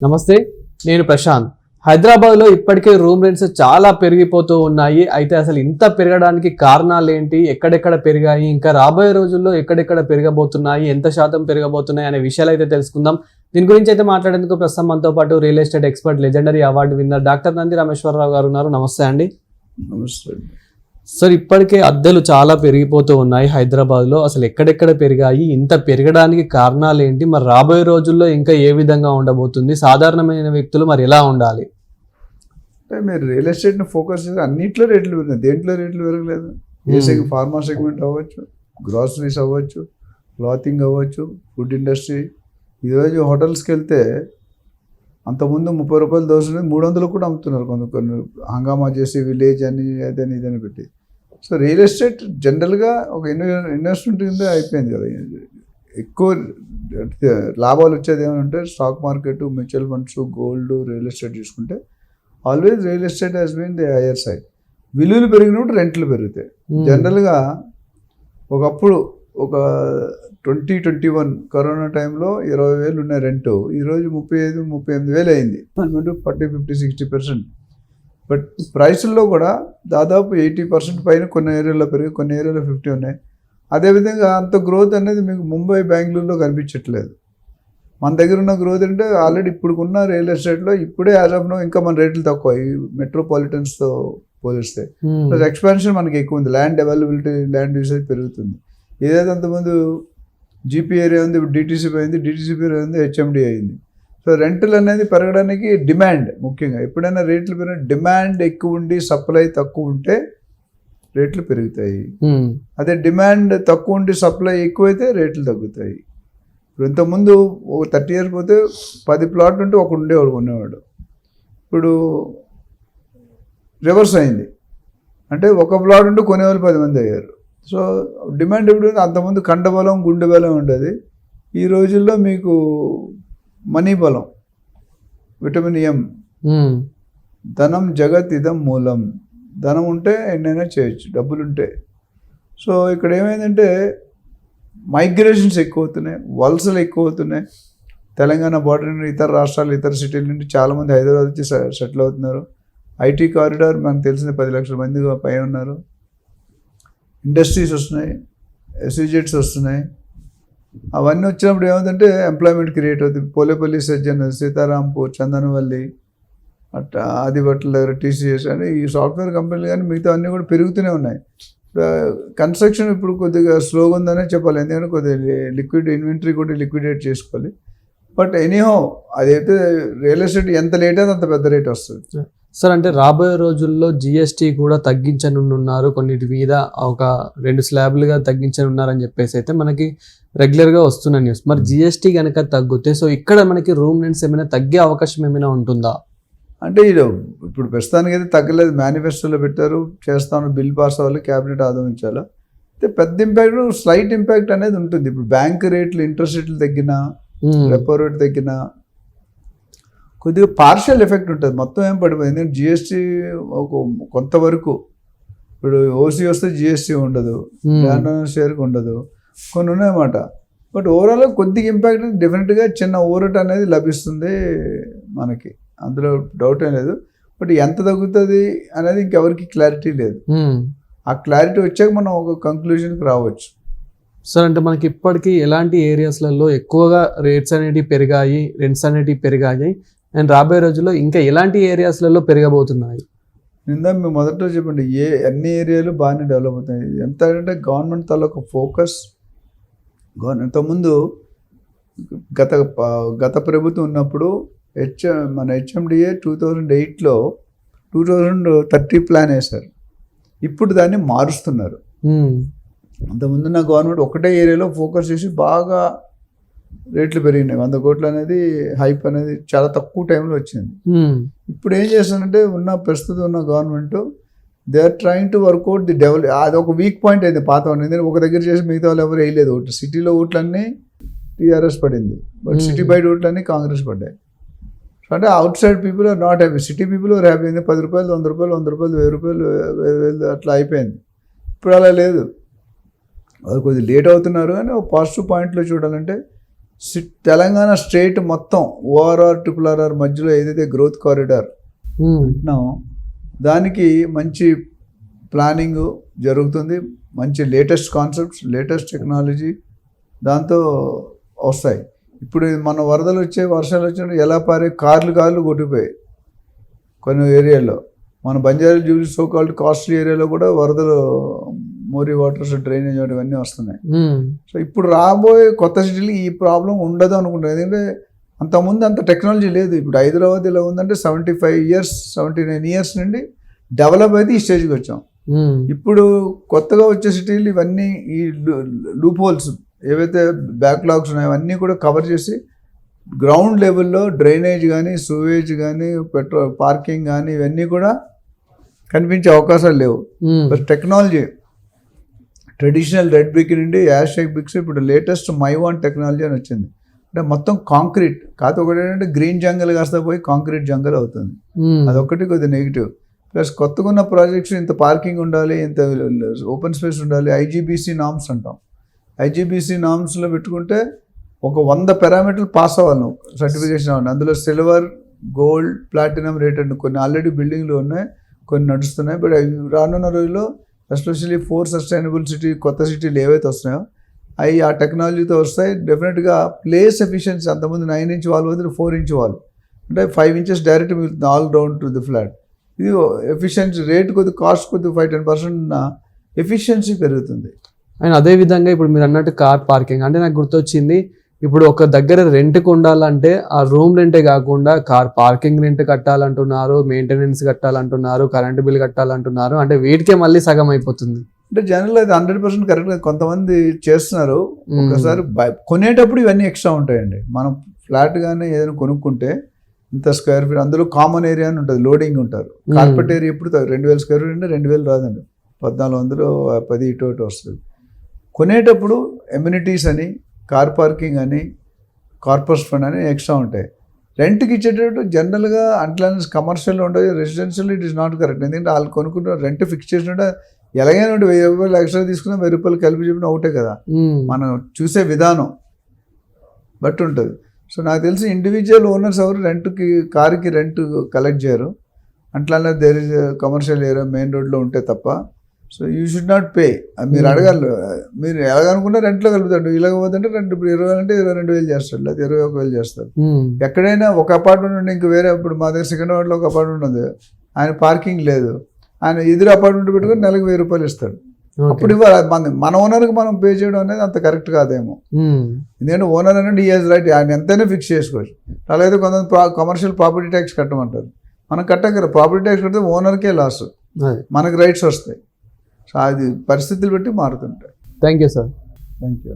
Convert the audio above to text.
నమస్తే నేను ప్రశాంత్. హైదరాబాద్లో ఇప్పటికే రూమ్ రెంట్స్ చాలా పెరిగిపోతూ ఉన్నాయి. అయితే అసలు ఇంత పెరగడానికి కారణాలు ఏంటి ఎక్కడెక్కడ పెరిగాయి? ఇంకా రాబోయే రోజుల్లో ఎక్కడెక్కడ పెరగబోతున్నాయి? ఎంత శాతం పెరగబోతున్నాయి? అనే విషయాలు అయితే తెలుసుకుందాం. దీని గురించి అయితే మాట్లాడేందుకు ప్రస్తుతం మనతో పాటు real estate expert legendary award winner doctor Nandi Rameshwararao గారు ఉన్నారు. నమస్తే అండి. నమస్తే సార్ ఇప్పటికే అద్దెలు చాలా పెరిగిపోతూ ఉన్నాయి హైదరాబాద్లో. అసలు ఎక్కడెక్కడ పెరిగాయి? ఇంత పెరగడానికి కారణాలు ఏంటి మరి రాబోయే రోజుల్లో ఇంకా ఏ విధంగా ఉండబోతుంది? సాధారణమైన వ్యక్తులు మరి ఎలా ఉండాలి? అంటే మీరు రియల్ ఎస్టేట్ని ఫోకస్ చేసి అన్నిట్లో రేట్లు పెరిగినాయి. దేంట్లో రేట్లు పెరగలేదు? ఏ సెగ్ ఫార్మా సెగ్మెంట్ అవ్వచ్చు గ్రాసరీస్ అవ్వచ్చు క్లాతింగ్ అవ్వచ్చు ఫుడ్ ఇండస్ట్రీ. ఈరోజు హోటల్స్కి వెళ్తే అంతకుముందు ముప్పై రూపాయలు దోశని మూడు వందలు కూడా అమ్ముతున్నారు కొంత కొన్ని హంగామా చేసి విలేజ్ అని అదని ఇదని పెట్టి. సో రియల్ ఎస్టేట్ జనరల్గా ఒక ఇన్వెస్ట్మెంట్ కింద అయిపోయింది కదా. ఎక్కువ లాభాలు వచ్చేది ఏమంటే stock market mutual funds gold real estate చూసుకుంటే always real estate has been the higher side. విలువలు పెరిగినప్పుడు రెంట్లు పెరుగుతాయి. Hmm. జనరల్గా ఒకప్పుడు ఒక ట్వంటీ ట్వంటీ వన్ కరోనా టైంలో ఇరవై వేలు ఉన్న రెంట్ ఈరోజు ముప్పై ఐదు ముప్పై ఎనిమిది వేలు అయింది. Forty fifty sixty percent. But ప్రైసుల్లో కూడా దాదాపు ఎయిటీ పర్సెంట్ పైన కొన్ని ఏరియాలో పెరిగి కొన్ని ఏరియాలో ఫిఫ్టీ ఉన్నాయి. అదేవిధంగా అంత గ్రోత్ అనేది మీకు ముంబై బెంగళూరులో కనిపించట్లేదు. మన దగ్గర ఉన్న గ్రోత్ అంటే ఆల్రెడీ ఇప్పుడు ఉన్న రియల్ ఎస్టేట్లో ఇప్పుడే యాజ్ ఆఫ్ నో ఇంకా మన రేట్లు తక్కువ. ఈ మెట్రోపాలిటన్స్తో పోలిస్తే. Hmm. ప్లస్ ఎక్స్పాన్షన్ మనకి ఎక్కువ ఉంది. ల్యాండ్ అవైలబిలిటీ ల్యాండ్ యూసేజ్ పెరుగుతుంది. ఏదైతే అంతకుముందు జీపీ ఏరియా ఉంది ఇప్పుడు డిటీసీ పోయింది డిటీసీపీ ఏరియా ఉంది హెచ్ఎండి అయింది. సో రెంటల్ అనేది పెరగడానికి డిమాండ్ ముఖ్యంగా. ఎప్పుడైనా రేట్లు పెరిగిన డిమాండ్ ఎక్కువ ఉండి సప్లై తక్కువ ఉంటే రేట్లు పెరుగుతాయి. అదే డిమాండ్ తక్కువ ఉండి సప్లై ఎక్కువైతే రేట్లు తగ్గుతాయి. ఇప్పుడు ఇంతకుముందు ఒక థర్టీ ఇయర్స్ పోతే పది ప్లాట్ ఉంటే ఒక ఉండేవాడు కొనేవాడు. ఇప్పుడు రివర్స్ అయింది. అంటే ఒక ప్లాట్ ఉంటే కొనేవాళ్ళు పది మంది అయ్యారు. సో డిమాండ్ ఎప్పుడు? అంతకుముందు కండ బలం గుండె బలం ఉండేది. ఈ రోజుల్లో మీకు మనీ బలం విటమిన్ ఎం. ధనం జగత్ ఇదం మూలం. ధనం ఉంటే ఎన్నైనా చేయొచ్చు డబ్బులు ఉంటే. సో ఇక్కడ ఏమైందంటే మైగ్రేషన్స్ ఎక్కువ అవుతున్నాయి వలసలు ఎక్కువ అవుతున్నాయి తెలంగాణ బార్డర్ నుండి ఇతర రాష్ట్రాలు ఇతర సిటీల నుండి చాలామంది హైదరాబాద్ వచ్చి సెటిల్ అవుతున్నారు. ఐటీ కారిడార్ మనకు తెలిసిన పది లక్షల మంది పై ఉన్నారు. ఇండస్ట్రీస్ వస్తున్నాయి ఎస్విజెట్స్ వస్తున్నాయి. అవన్నీ వచ్చినప్పుడు ఏమవుతుంటే ఎంప్లాయ్మెంట్ క్రియేట్ అవుతుంది. పోలేపల్లి సజ్జన్ సీతారాంపూర్ చందనవల్లి అట్లా ఆదిభట్ల దగ్గర టీసీఎస్ అని ఈ సాఫ్ట్వేర్ కంపెనీలు కానీ మిగతా అన్నీ కూడా పెరుగుతూనే ఉన్నాయి. కన్స్ట్రక్షన్ ఇప్పుడు కొద్దిగా స్లోగా ఉందనే చెప్పాలి. ఎందుకంటే కొద్దిగా లిక్విడ్ ఇన్వెంటరీ కూడా లిక్విడేట్ చేసుకోవాలి. బట్ ఎనీహో అదైతే రియల్ ఎస్టేట్ ఎంత లేట్ అయితే అంత పెద్ద రేట్ వస్తుంది. సార్ అంటే రాబోయే రోజుల్లో జిఎస్టీ కూడా తగ్గించనున్నారు. కొన్నిటి మీద ఒక రెండు స్లాబ్లుగా తగ్గించనున్నారని చెప్పేసి అయితే మనకి రెగ్యులర్గా వస్తున్న న్యూస్. మరి జిఎస్టీ కనుక తగ్గితే సో ఇక్కడ మనకి రూమ్ రెంట్స్ ఏమైనా తగ్గే అవకాశం ఏమైనా ఉంటుందా? అంటే ఇది ఇప్పుడు ప్రస్తుతానికి అయితే తగ్గలేదు. మేనిఫెస్టోలో పెట్టారు. చేస్తాను. బిల్ పాస్ అవ్వాలి. క్యాబినెట్ ఆదరించాలా అయితే పెద్ద ఇంపాక్ట్ స్లైట్ ఇంపాక్ట్ అనేది ఉంటుంది. ఇప్పుడు బ్యాంక్ రేట్లు ఇంట్రెస్ట్ రేట్లు తగ్గినా Hmm. రెపో రేట్ తగ్గినా కొద్దిగా పార్షియల్ ఎఫెక్ట్ ఉంటుంది. మొత్తం ఏం పడిపోయింది జిఎస్టీ ఒక కొంతవరకు ఇప్పుడు ఓసీ వస్తే జిఎస్టీ ఉండదు. Hmm. షేర్కి ఉండదు. కొన్ని ఉన్నాయన్నమాట. బట్ ఓవరాల్ కొద్దిగా ఇంపాక్ట్ డెఫినెట్గా చిన్న ఊరట అనేది లభిస్తుంది మనకి. అందులో డౌట్ ఏం లేదు. బట్ ఎంత తగ్గుతుంది అనేది ఇంకెవరికి క్లారిటీ లేదు. Hmm. ఆ క్లారిటీ వచ్చాక మనం ఒక కంక్లూజన్కి రావచ్చు. సార్ అంటే మనకి ఇప్పటికీ ఎలాంటి ఏరియాస్లలో ఎక్కువగా రేట్స్ అనేటివి పెరిగాయి రెంట్స్ అనేటివి పెరిగాయి అండ్ రాబోయే రోజుల్లో ఇంకా ఎలాంటి ఏరియాస్లలో పెరగబోతున్నాయి? నిందా మేము మొదట్లో చెప్పండి ఏ అన్ని ఏరియాలు బాగానే డెవలప్ అవుతాయి ఎంత అంటే గవర్నమెంట్ తాలూకా ఫోకస్ గవర్నమెంట్ ఇంతకుముందు గత గత ప్రభుత్వం ఉన్నప్పుడు హెచ్ మన హెచ్ఎండిఏ టూ థౌజండ్ ఎయిట్లో టూ థౌజండ్ థర్టీ ప్లాన్ వేశారు. ఇప్పుడు దాన్ని మారుస్తున్నారు. అంతకుముందున్న గవర్నమెంట్ ఒకటే ఏరియాలో ఫోకస్ చేసి బాగా రేట్లు పెరిగినాయి. వంద కోట్లు అనేది హైప్ అనేది చాలా తక్కువ టైంలో వచ్చింది. ఇప్పుడు ఏం చేస్తానంటే ఉన్న ప్రస్తుతం ఉన్న government they are trying to work out the develop అది ఒక వీక్ పాయింట్ అయింది పాత ఎందుకంటే ఒక దగ్గర చేసి మిగతా వాళ్ళు ఎవరు వేయలేదు. ఓట్లు సిటీలో ఓట్లన్నీ టీఆర్ఎస్ పడింది. బట్. సిటీ బయట ఓట్లన్నీ కాంగ్రెస్ పడ్డాయి. సో అంటే outside people are not happy city people are happy అయింది పది రూపాయలు వంద రూపాయలు వంద రూపాయలు వెయ్యి రూపాయలు వేలు అట్లా అయిపోయింది. ఇప్పుడు అలా లేదు. వాళ్ళు కొద్దిగా లేట్ అవుతున్నారు. అని ఒక పాజిటివ్ పాయింట్లో చూడాలంటే తెలంగాణ స్టేట్ మొత్తం ఓఆర్ఆర్ ట్రిపుల్ ఆర్ఆర్ మధ్యలో ఏదైతే గ్రోత్ కారిడార్ ఉమ్, అంటున్నామో దానికి మంచి ప్లానింగ్ జరుగుతుంది. మంచి లేటెస్ట్ కాన్సెప్ట్స్ లేటెస్ట్ టెక్నాలజీ దాంతో వస్తాయి. ఇప్పుడు మన వరదలు వచ్చే వర్షాలు వచ్చినప్పుడు ఎలా పారే కార్లు కార్లు కొట్టిపోయాయి కొన్ని ఏరియాల్లో. మన Banjara Jubilee so called costly ఏరియాలో కూడా వరదలు మోరీ వాటర్స్ డ్రైనేజ్ ఇవన్నీ వస్తున్నాయి. సో ఇప్పుడు రాబోయే కొత్త సిటీలు ఈ ప్రాబ్లం ఉండదు అనుకుంటాను ఎందుకంటే అంతకుముందు అంత టెక్నాలజీ లేదు. ఇప్పుడు హైదరాబాద్ ఇలా ఉందంటే seventy five years seventy nine years నుండి డెవలప్ అయితే ఈ స్టేజ్కి వచ్చాం. ఇప్పుడు కొత్తగా వచ్చే సిటీలు ఇవన్నీ ఈ లూప్ హోల్స్ ఏవైతే బ్యాక్లాగ్స్ ఉన్నాయో అవన్నీ కూడా కవర్ చేసి గ్రౌండ్ లెవెల్లో డ్రైనేజ్ కానీ సూవేజ్ కానీ పెట్రోల్ పార్కింగ్ కానీ ఇవన్నీ కూడా కనిపించే అవకాశాలు లేవు. టెక్నాలజీ ట్రెడిషనల్ రెడ్ బ్రిక్ నుండి యాష్ షేక్ బ్రిక్స్ ఇప్పుడు లేటెస్ట్ మైవాన్ టెక్నాలజీ అని వచ్చింది. అంటే మొత్తం కాంక్రీట్ కాకపోతే ఒకటి ఏంటంటే గ్రీన్ జంగల్ కాస్త పోయి కాంక్రీట్ జంగల్ అవుతుంది. ఉమ్, అదొకటి కొద్దిగా నెగిటివ్ ప్లస్ కొత్తగా ఉన్న ప్రాజెక్ట్స్ ఇంత పార్కింగ్ ఉండాలి ఇంత ఓపెన్ స్పేస్ ఉండాలి ఐజీబీసీ నామ్స్ అంటాం. ఐజీబీసీ నామ్స్లో పెట్టుకుంటే ఒక వంద పారామీటర్లు పాస్ అవ్వాలి నువ్వు సర్టిఫికేషన్ అవ్వాలి. అందులో సిల్వర్ గోల్డ్ ప్లాటినం రేటెడ్ కొన్ని ఆల్రెడీ బిల్డింగ్లు ఉన్నాయి కొన్ని నడుస్తున్నాయి. బట్ అవి రానున్న రోజుల్లో ఎస్పెషల్లీ ఫోర్ సస్టైనబుల్ సిటీ కొత్త సిటీలు ఏవైతే వస్తున్నాయో అవి ఆ టెక్నాలజీతో వస్తాయి. డెఫినెట్గా ప్లేస్ ఎఫిషియన్సీ అంతకుముందు నైన్ ఇంచ్ వాల్ వదిలి ఫోర్ ఇంచ్ వాల్ అంటే ఫైవ్ ఇంచెస్ డైరెక్ట్ మిగులుతుంది all round to the flat ఇది ఎఫిషియన్సీ రేట్ కొద్ది కాస్ట్ కొద్ది ఫైవ్ టెన్ పర్సెంట్ ఎఫిషియన్సీ పెరుగుతుంది. అండ్ అదే విధంగా ఇప్పుడు మీరు అన్నట్టు కార్ పార్కింగ్ అంటే నాకు గుర్తొచ్చింది ఇప్పుడు ఒక దగ్గర రెంట్కి ఉండాలంటే ఆ రూమ్ రెంటే కాకుండా కార్ పార్కింగ్ రెంట్ కట్టాలంటున్నారు మెయింటెనెన్స్ కట్టాలంటున్నారు కరెంట్ బిల్ కట్టాలంటున్నారు. అంటే వీటికే మళ్ళీ సగం అయిపోతుంది. అంటే జనరల్ అది హండ్రెడ్ పర్సెంట్ కరెక్ట్గా కొంతమంది చేస్తున్నారు. ఒకసారి కొనేటప్పుడు ఇవన్నీ ఎక్స్ట్రా ఉంటాయండి. మనం ఫ్లాట్ కానీ ఏదైనా కొనుక్కుంటే ఇంత స్క్వేర్ ఫీట్ అందులో కామన్ ఏరియా అని ఉంటుంది లోడింగ్ ఉంటారు. కార్పెట్ ఏరియా ఎప్పుడు రెండు వేల స్క్వేర్ ఫీట్ అంటే రెండు వేలు రాదండి. పద్నాలుగు వందలు పది ఇటు అటు వస్తుంది. కొనేటప్పుడు ఎమ్యూనిటీస్ అని కార్ పార్కింగ్ అని కార్పస్ ఫండ్ అని ఎక్స్ట్రా ఉంటాయి. రెంట్కి ఇచ్చేటట్టు జనరల్గా అట్లానే కమర్షియల్ ఉంటుంది residential it is not correct. ఎందుకంటే వాళ్ళు కొనుక్కుంటే రెంట్ ఫిక్స్ చేసినట్టు ఎలాగైనా ఉంటే వెయ్యి రూపాయలు ఎక్స్ట్రా తీసుకున్నా వెయ్యి రూపాయలు కలిపి చెప్పిన ఒకటే కదా. మనం చూసే విధానం బట్టి ఉంటుంది. సో నాకు తెలిసి ఇండివిజువల్ ఓనర్స్ ఎవరు రెంట్కి కార్కి రెంట్ కలెక్ట్ చేయరు. అట్లానే there is commercial area main రోడ్లో ఉంటే తప్ప so you should not pay మీరు Hmm. అడగాలి. మీరు ఎలాగనుకున్నా రెంట్లో కలుపుతాడు ఇలాగ పోతుంటే రెండు ఇప్పుడు ఇరవై అంటే ఇరవై రెండు వేలు చేస్తాడు. లేదా ఇరవై ఒక వేలు చేస్తారు ఉమ్, ఎక్కడైనా ఒక అపార్ట్మెంట్ నుండి ఇంక వేరే ఇప్పుడు మా దగ్గర సెకండ్ వార్డ్లో ఒక అపార్ట్మెంట్ ఉంది. ఆయన పార్కింగ్ లేదు. ఆయన ఎదురు అపార్ట్మెంట్ పెట్టుకొని నెలకు వెయ్యి రూపాయలు ఇస్తాడు. అప్పుడు ఇవ్వాలి. మన మన ఓనర్కి మనం పే చేయడం అనేది అంత కరెక్ట్ కాదేమో. ఉమ్, ఎందుకంటే ఓనర్ అనేది ఈఎస్ రైట్ ఆయన ఎంతైనా ఫిక్స్ చేసుకోవచ్చు. అలాగే కొంతమంది కమర్షియల్ ప్రాపర్టీ ట్యాక్స్ కట్టమంటారు. మనం కట్టగల ప్రాపర్టీ ట్యాక్స్ కడితే ఓనర్కే లాస్ మనకి రైట్స్ వస్తాయి. సో అది పరిస్థితులు బట్టి మారుతుంటాయి. Thank you sir thank you